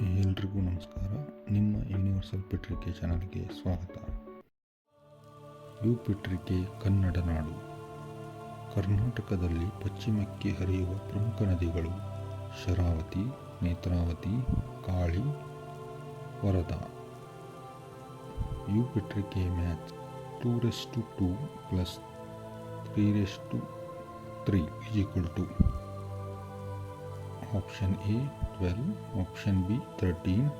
ಎಲ್ರಿಗೂ ನಮಸ್ಕಾರ. ನಿಮ್ಮ ಯೂನಿವರ್ಸಲ್ ಪತ್ರಿಕೆ ಚಾನಲ್ಗೆ ಸ್ವಾಗತ. ಯು ಪತ್ರಿಕೆ ಕನ್ನಡ ನಾಡು. ಕರ್ನಾಟಕದಲ್ಲಿ ಪಶ್ಚಿಮಕ್ಕೆ ಹರಿಯುವ ಪ್ರಮುಖ ನದಿಗಳು ಶರಾವತಿ, ನೇತ್ರಾವತಿ, ಕಾಳಿ, ವರದಾ. ಯು ಪತ್ರಿಕೆ match two raise to plus three raise to three equal to. Option A twelve option B thirteen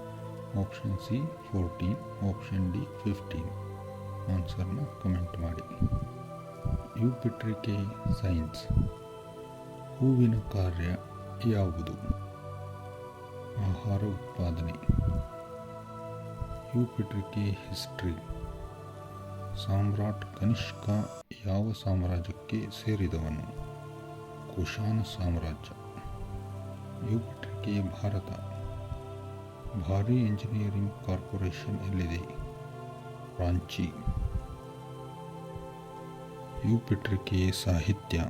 option C fourteen option D fifteen ಆನ್ಸರ್ನ comment ಮಾಡಿ. ಯು ಪತ್ರಿಕೆ ಸೈನ್ಸ್ ಹೂವಿನ ಕಾರ್ಯ ಯಾವುದು? ಆಹಾರ ಉತ್ಪಾದನೆ. ಯು ಪತ್ರಿಕೆ ಹಿಸ್ಟ್ರಿ ಸಾಮ್ರಾಟ್ ಕನಿಷ್ಕ ಯಾವ ಸಾಮ್ರಾಜ್ಯಕ್ಕೆ ಸೇರಿದವನು? ಕುಶಾನ ಸಾಮ್ರಾಜ್ಯ. ಯು ಪತ್ರಿಕೆ ಭಾರತ. ಭಾರಿ ಇಂಜಿನಿಯರಿಂಗ್ ಕಾರ್ಪೊರೇಷನ್ ಎಲ್ಲಿದೆ? ರಾಂಚಿ. ಯು ಕೆ ಸಾಹಿತ್ಯ.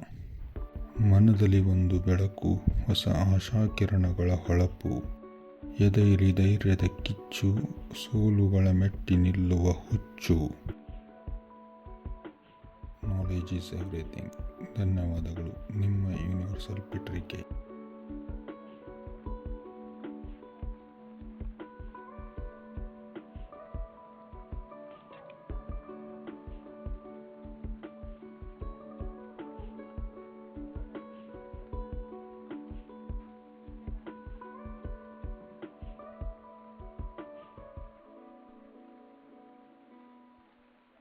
ಮನದಲ್ಲಿ ಒಂದು ಬೆಳಕು, ಹೊಸ ಆಶಾಕಿರಣಗಳ ಹೊಳಪು. ಎದೆಯಲ್ಲಿ ಧೈರ್ಯದ ಕಿಚ್ಚು, ಸೋಲುಗಳ ಮೆಟ್ಟಿ ನಿಲ್ಲುವ ಹುಚ್ಚು. ನಾಲೆಜ್ ಈಸ್ ಎವ್ರಿಥಿಂಗ್ ಧನ್ಯವಾದಗಳು. ನಿಮ್ಮ ಯೂನಿವರ್ಸಲ್ ಪತ್ರಿಕೆ